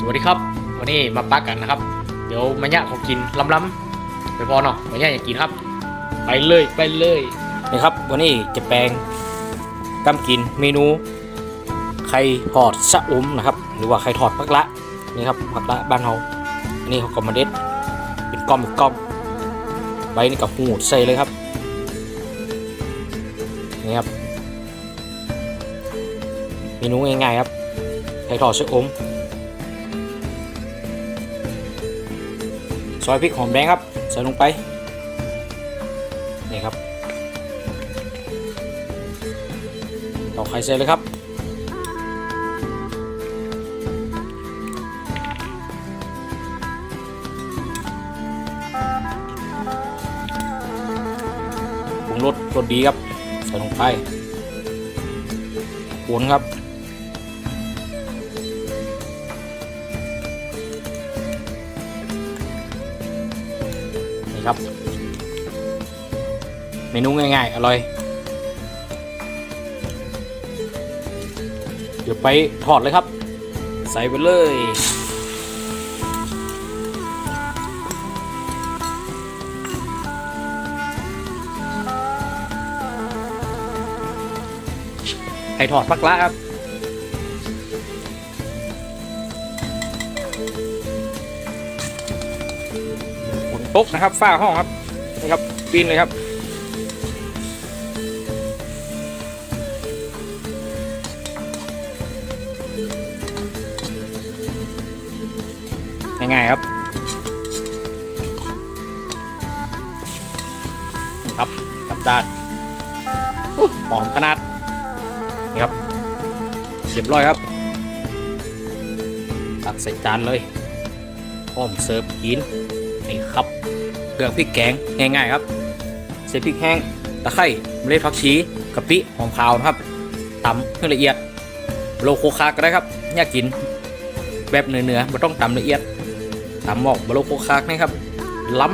สวัสดีครับ วันนี้มาปักกันนะครับ เดี๋ยวมาเนี่ยของกินล้ำๆไปพอเนาะมาเนี่ยอยากกินครับ ไปเลยไปเลยนี่ครับ วันนี้จะแปลงกำกินเมนูไข่ทอดชะอมนะครับ หรือว่าไข่ทอดพักละนี่ครับพักละบ้านเราอันนี้เขาก็มาเด็ดเป็นก้อมเป็นก้อมใบนี่กับหูดใส่เลยครับนี่ครับเมนูง่ายๆครับไข่ทอดชะอม ซอยพริกหอมแดงครับ ใส่ลงไป นี่ครับตอกไข่ใส่เลยครับ ปรุงรสรสดีครับ ใส่ลงไปกวนครับ ครับ เมนูง่ายๆ อร่อย เดี๋ยวไปทอดเลยครับ ใส่ไปเลยไข่ทอดพักละครับ ฝนตกนะครับฝ้าห้องครับนี่ครับปีนเลยครับง่ายๆครับนะครับกลับด้านหอมขนาดนี่ครับเรียบร้อยครับตักใส่จานเลยพร้อมเสิร์ฟกิน นี่ครับเครื่องพริกแกงง่ายๆครับใส่พริกแห้งตะไคร้เมล็ดผักชีกะปิหอมขาวนะครับตำให้ละเอียดโลโคคาก็ได้ครับอยากกินแบบเนื้อๆไม่ต้องตำละเอียดตำหมอกโลโคคากนะครับล้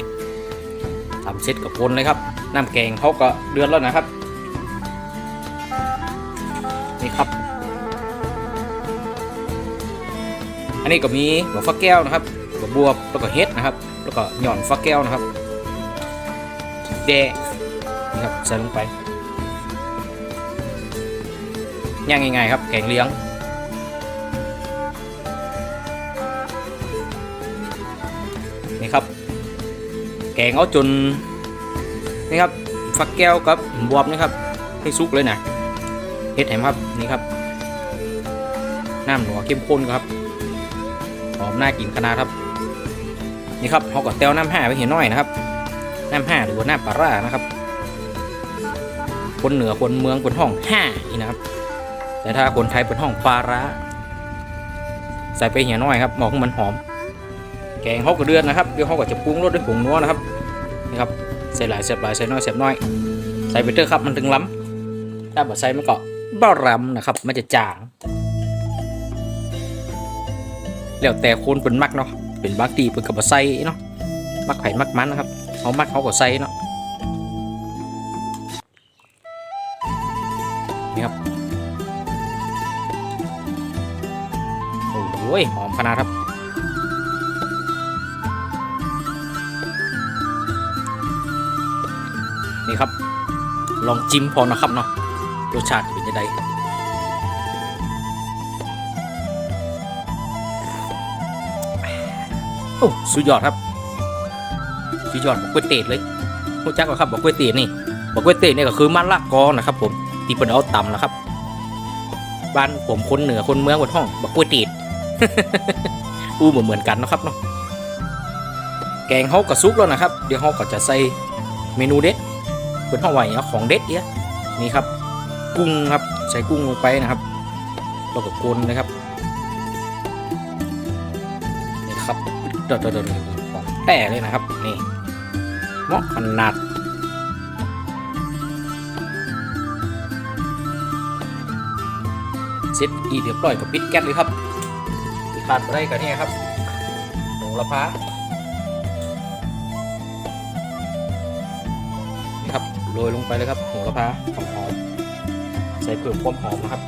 ำตำเสร็จกับคนเลยครับน้ำแกงเขาก็เดือดแล้วนะครับ นี่ครับ อันนี้ก็มีหัวฟักแก้วนะครับ หัวบวบแล้วก็เฮ็ดนะครับ แล้วก็หย่อนฟักแก้วนะครับแดะนี่ครับใส่ลงไปย่างง่ายๆครับแกงเลี้ยงนี่ครับ แกงเอาจนนี่ครับฟักแก้วกับบวบนี่ครับให้สุกเลยนะเฮ็ดแหมครับนี่ครับน้ำหนัวเข้มข้นครับหอมน่ากินขนาดครับ นี่ครับเขาก็เต้วน้ำห้าไปเห็นน้อยนะครับ น้ำห้าหรือว่าน้ำปลาร่านะครับ คนเหนือคนเมืองคนห้องห้านี่นะครับ แต่ถ้าคนไทยเป็นห้องปลาร้าใส่ไปเหี่ยน้อยครับหมอกมันหอม แกงเขาก็เดือนนะครับเดี๋ยวเขาก็จะปรุงรสด้วยผงนัวนะครับนี่ครับใส่หลายเสียบหลายใส่น้อยเสียบน้อย ใส่ไปเถอะครับมันถึงล้ำถ้าบ่ใส่มันก็บ่รำนะครับ มันจะจางแล้วแต่คนเป็นมักเนาะ เป็นบางทีเป็นกับบะไซเนาะมักไผ่มักมันนะครับเขามักเขาก็ใส่เนาะนี่ครับโอ้ยหอมขนาดครับนี่ครับ ลองจิ้มพอนะครับเนาะรสชาติเป็นยังไง โอ้สุดยอดครับ สุดยอดบอกกล้วยเตดเลยรู้จักไหมครับบอกกล้วยเตดนี่บอกกล้วยเตดนี่ก็คือมันละกอนะครับผมที่เป็นเอาต่ำนะครับ บ้านผมคนเหนือคนเมืองคนห้องบอกกล้วยเตดอู้เหมือนเหมือนกันนะครับเนาะแกงเขากระซุกแล้วนะครับ เดี๋ยวเขาก็จะใส่เมนูเด็ดเป็นห้องไหวเอาของเด็ดเนี้ยนี่ครับ กุ้งครับใส่กุ้งลงไปนะครับแล้วก็กลนนะครับ ครับเดินเดินเดินของแต่เลยนะครับ นี่เหมาะขนาดเสร็จอีเรียบร้อยกับปิดแก๊สเลยครับที่ขาดไปได้กันนี่ครับหมูละพานี่ครับโรยลงไปเลยครับหมูละพาหอมๆใส่เพิ่มความหอมนะครับ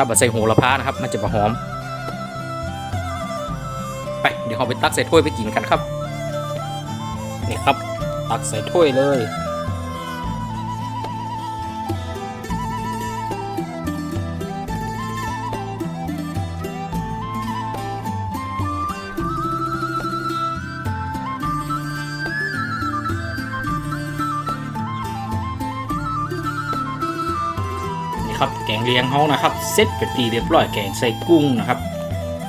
ถ้าบัใส่โหระพานะครับ มันจะมาหอม ไป เดี๋ยวเราไปตักใส่ถ้วยไปกินกันครับ นี่ครับ ตักใส่ถ้วยเลย ครับแกงเลี้ยงเฮานะครับเสร็จเป็นทีเรียบร้อยแกงใส่กุ้งนะครับ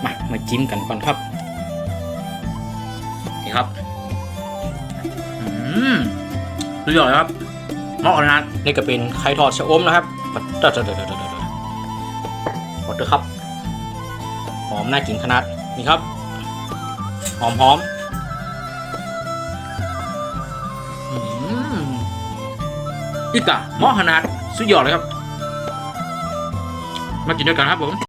มามาจิ้มกันก่อนครับนี่ครับอืมสุดยอดเลยครับเหมาะนะนี่ก็เป็นไข่ทอดชะอมนะครับปัดเดดเดดเดดเดดหมดเลยครับหอมน่ากินขนาดนี่ครับ หอมหอมอืมอีกอะเหมาะขนาดสุดยอดเลยครับ มากินด้วยกันครับผม